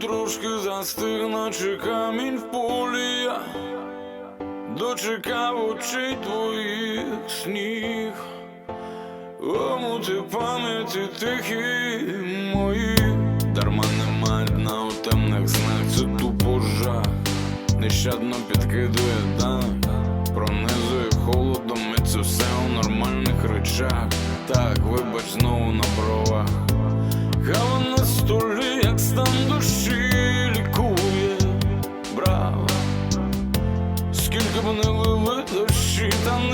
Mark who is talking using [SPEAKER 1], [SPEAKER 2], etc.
[SPEAKER 1] Трошки застиг, наче камінь в полі. Дочекав очей твоїх сніг. Омути пам'яті тихі мої. Дарма немає дна у темних снах, це тупо жах. Нещадно підкидує даних Пронизує холодом, і це все у нормальних речах. Так, вибач знову на щоб не лили дощі та не